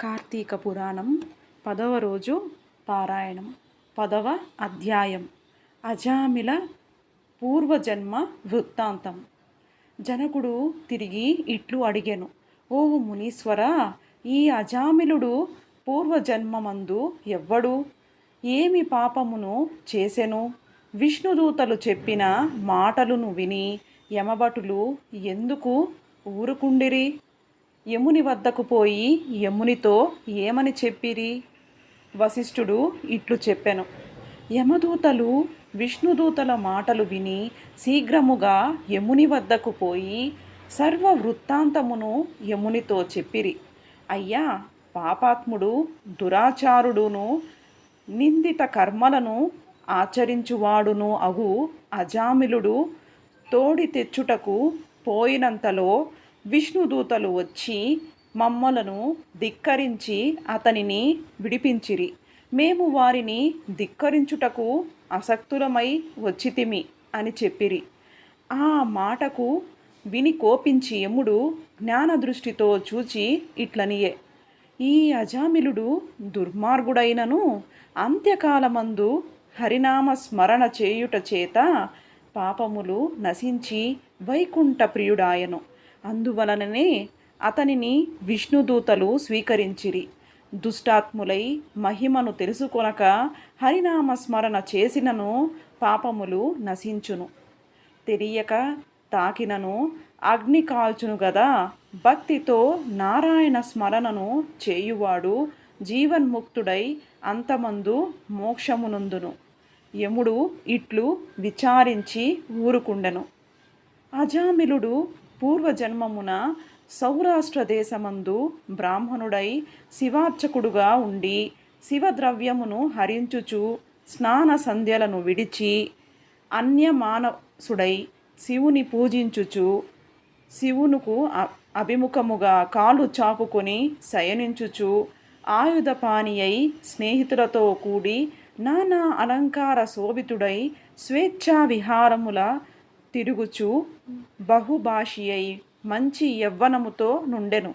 కార్తీక పురాణం పదవ రోజు పారాయణం పదవ అధ్యాయం అజామిల పూర్వజన్మ వృత్తాంతం. జనకుడు తిరిగి ఇట్లు అడిగాను ఓ మునీశ్వర ఈ అజామిలుడు పూర్వజన్మమందు ఎవ్వడు? ఏమి పాపమును చేసెను? విష్ణుదూతలు చెప్పిన మాటలను విని యమభటులు ఎందుకు ఊరుకుండిరి? యముని వద్దకు పోయి యమునితో ఏమని చెప్పిరి? వశిష్ఠుడు ఇట్లు చెప్పెను. యమదూతలు విష్ణుదూతల మాటలు విని శీఘ్రముగా యముని వద్దకు పోయి సర్వ వృత్తాంతమును యమునితో చెప్పిరి. అయ్యా పాపాత్ముడు దురాచారుడును నిందిత కర్మలను ఆచరించువాడును అగు అజామిలుడు తోడి తెచ్చుటకు పోయినంతలో విష్ణుదూతలు వచ్చి మమ్మలను ధిక్కరించి అతనిని విడిపించిరి. మేము వారిని ధిక్కరించుటకు అసక్తులమై వచ్చితిమి అని చెప్పిరి. ఆ మాటకు విని కోపించి యముడు జ్ఞానదృష్టితో చూచి ఇట్లనియే ఈ అజామిలుడు దుర్మార్గుడైనను అంత్యకాలమందు హరినామ స్మరణ చేయుట చేత పాపములు నశించి వైకుంఠ ప్రియుడాయను. అందువలననే అతనిని విష్ణుదూతలు స్వీకరించిరి. దుష్టాత్ములై మహిమను తెలుసుకొనక హరినామ స్మరణ చేసినను పాపములు నశించును. తెలియక తాకినను అగ్ని కాల్చును గదా భక్తితో నారాయణ స్మరణను చేయువాడు జీవన్ముక్తుడై అంతమందు మోక్షమునందును. యముడు ఇట్లు విచారించి ఊరుకుండెను. అజామిలుడు పూర్వజన్మమున సౌరాష్ట్ర దేశమందు బ్రాహ్మణుడై శివార్చకుడుగా ఉండి శివద్రవ్యమును హరించుచు స్నాన సంధ్యలను విడిచి అన్యమానసుడై శివుని పూజించుచు శివునుకు అ- అభిముఖముగా కాలు చాపుకొని శయనించుచు ఆయుధపాని అయి స్నేహితులతో కూడి నానా అలంకార శోభితుడై స్వేచ్ఛా విహారముల తిరుగుచు బహుభాషి అయి మంచి యవ్వనముతో నుండెను.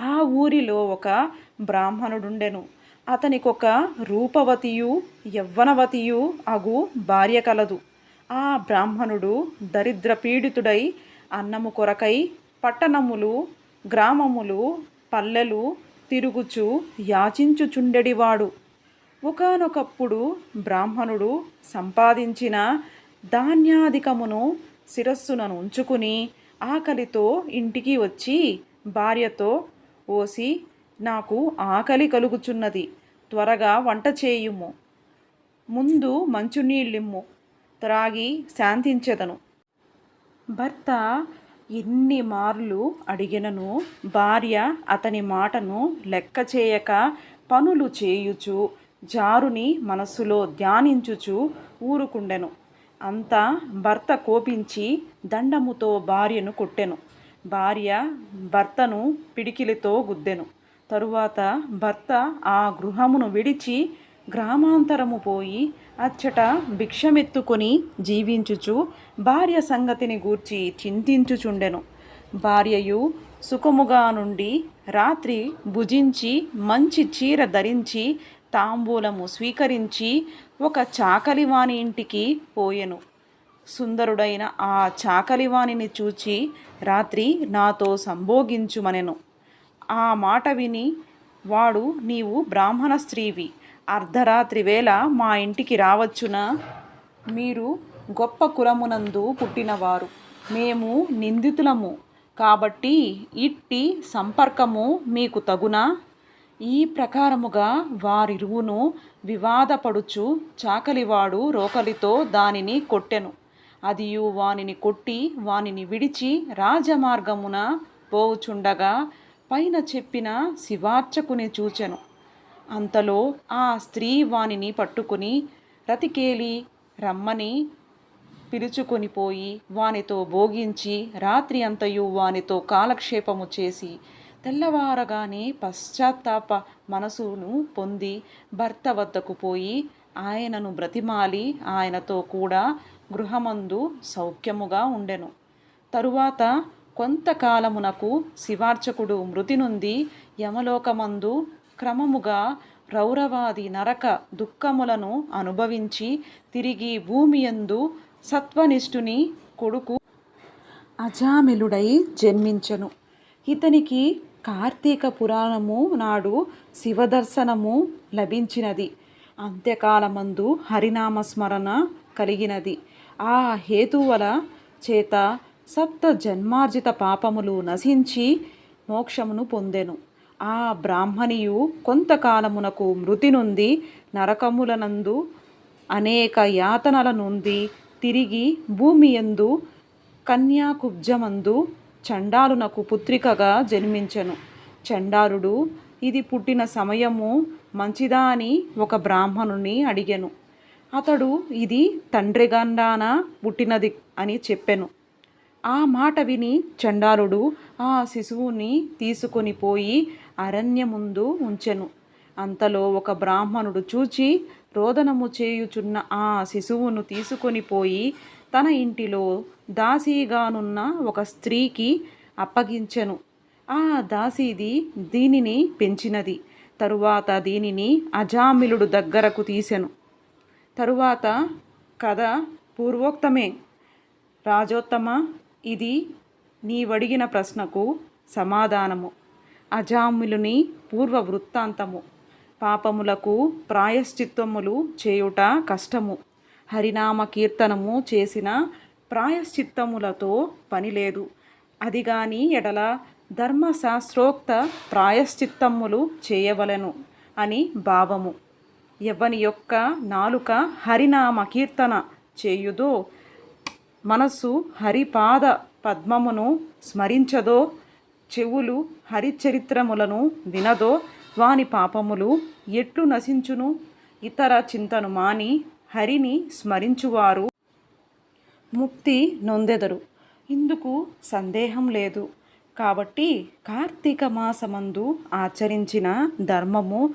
ఆ ఊరిలో ఒక బ్రాహ్మణుడుండెను. అతనికొక రూపవతియు యవ్వనవతియు అగు భార్య కలదు. ఆ బ్రాహ్మణుడు దరిద్ర పీడితుడై అన్నము కొరకై పట్టణములు గ్రామములు పల్లెలు తిరుగుచు యాచించుచుండెడివాడు. ఒకానొకప్పుడు బ్రాహ్మణుడు సంపాదించిన ధాన్యాధికమును శిరస్సునను ఉంచుకుని ఆకలితో ఇంటికి వచ్చి భార్యతో ఓసి నాకు ఆకలి కలుగుచున్నది త్వరగా వంట చేయుము. ముందు మంచునీళ్ళిమ్ము త్రాగి శాంతించెదను భర్త ఎన్ని మార్లు అడిగినను భార్య అతని మాటను లెక్క చేయక పనులు చేయుచు జారుని మనస్సులో ధ్యానించుచు ఊరుకుండెను. అంతా భర్త కోపించి దండముతో భార్యను కొట్టెను. భార్య భర్తను పిడికిలితో గుద్దెను. తరువాత భర్త ఆ గృహమును విడిచి గ్రామాంతరము పోయి అచ్చట భిక్షమెత్తుకొని జీవించుచు భార్య సంగతిని గూర్చి చింతించుచుండెను. భార్యయు సుఖముగా నుండి రాత్రి భుజించి మంచి చీర ధరించి తాంబూలము స్వీకరించి ఒక చాకలివాని ఇంటికి పోయెను. సుందరుడైన ఆ చాకలివాణిని చూచి రాత్రి నాతో సంభోగించుమనెను. ఆ మాట విని వాడు నీవు బ్రాహ్మణ స్త్రీవి. అర్ధరాత్రి వేళ మా ఇంటికి రావచ్చునా? మీరు గొప్ప కులమునందు పుట్టినవారు. మేము నిందితులము. కాబట్టి ఇట్టి సంపర్కము మీకు తగునా? ఈ ప్రకారముగా వారిరువును వివాదపడుచు చాకలివాడు రోకలితో దానిని కొట్టెను. అదియు వానిని కొట్టి వానిని విడిచి రాజమార్గమున పోవుచుండగా పైన చెప్పిన శివార్చకుని చూచెను. అంతలో ఆ స్త్రీ వానిని పట్టుకుని రతికేలి రమ్మని పిలుచుకొని పోయి వానితో భోగించి రాత్రి అంతయు వానితో కాలక్షేపము చేసి తెల్లవారగానే పశ్చాత్తాప మనసును పొంది భర్త వద్దకు పోయి ఆయనను బ్రతిమాలి ఆయనతో కూడా గృహమందు సౌఖ్యముగా ఉండెను. తరువాత కొంతకాలమునకు శివార్చకుడు మృతి నుండి యమలోకమందు క్రమముగా రౌరవాది నరక దుఃఖములను అనుభవించి తిరిగి భూమియందు సత్వనిష్ఠుని కొడుకు అజామిలుడై జన్మించను. ఇతనికి కార్తీక పురాణము నాడు శివదర్శనము లభించినది. అంత్యకాలమందు హరినామస్మరణ కలిగినది. ఆ హేతువల చేత సప్త జన్మార్జిత పాపములు నశించి మోక్షమును పొందెను. ఆ బ్రాహ్మణియు కొంతకాలమునకు మృతి నుండి నరకములనందు అనేక యాతనల నుండి తిరిగి భూమి యందు కన్యాకుబ్జమందు చండాలునకు పుత్రికగా జన్మించెను. చండాలుడు ఇది పుట్టిన సమయము మంచిదా అని ఒక బ్రాహ్మణుని అడిగాను. అతడు ఇది తండ్రిగండాన పుట్టినది అని చెప్పెను. ఆ మాట విని చండాలుడు ఆ శిశువుని తీసుకొని పోయి అరణ్యముందు ఉంచెను. అంతలో ఒక బ్రాహ్మణుడు చూచి రోదనము చేయుచున్న ఆ శిశువును తీసుకొని పోయి తన ఇంటిలో దాసీగానున్న ఒక స్త్రీకి అప్పగించెను. ఆ దాసీది దీనిని పెంచినది. తరువాత దీనిని అజామిలుడు దగ్గరకు తీసెను. తరువాత కథ పూర్వోక్తమే. రాజోత్తమ ఇది నీవడిగిన ప్రశ్నకు సమాధానము. అజామిలుని పూర్వ వృత్తాంతము. పాపములకు ప్రాయశ్చిత్తములు చేయుట కష్టము. హరినామ కీర్తనము చేసిన ప్రాయశ్చిత్తములతో పనిలేదు అది గాని ఎడల ధర్మశాస్త్రోక్త ప్రాయశ్చిత్తములు చేయవలెను అని భావము. ఎవని యొక్క నాలుక హరినామ కీర్తన చేయుదో మనస్సు హరిపాద పద్మమును స్మరించదో చెవులు హరిచరిత్రములను వినదో వాని పాపములు ఎట్లు నశించును? ఇతర చింతను మాని హరిని స్మరించువారు. ముక్తి నొందెదరు. ఇందుకు సందేహం లేదు. కాబట్టి కార్తీక మాసమందు ఆచరించిన ధర్మము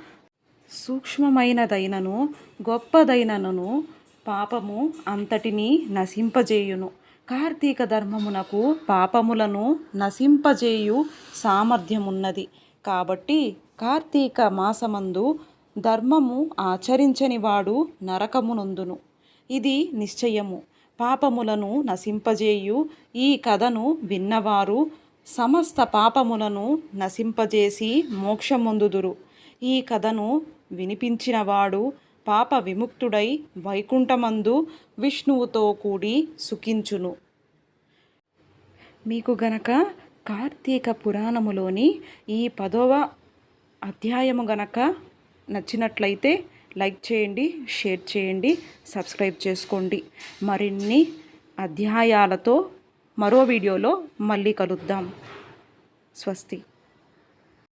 సూక్ష్మమైనదైనను గొప్పదైనను పాపము అంతటిని నశింపజేయును. కార్తీక ధర్మమునకు పాపములను నశింపజేయు సామర్థ్యమున్నది. కాబట్టి కార్తీక మాసమందు ధర్మము ఆచరించని వాడు నరకమునందును. ఇది నిశ్చయము. పాపములను నశింపజేయు. ఈ కథను విన్నవారు సమస్త పాపములను నశింపజేసి మోక్షమొందుదురు. ఈ కథను వినిపించినవాడు పాప విముక్తుడై వైకుంఠమందు విష్ణువుతో కూడి సుఖించును. మీకు గనక కార్తీక పురాణములోని ఈ పదవ అధ్యాయము గనక నచ్చినట్లయితే లైక్ చేయండి షేర్ చేయండి సబ్స్క్రైబ్ చేసుకోండి. మరిన్ని అధ్యాయాలతో మరో వీడియోలో మళ్ళీ కలుద్దాం. స్వస్తి.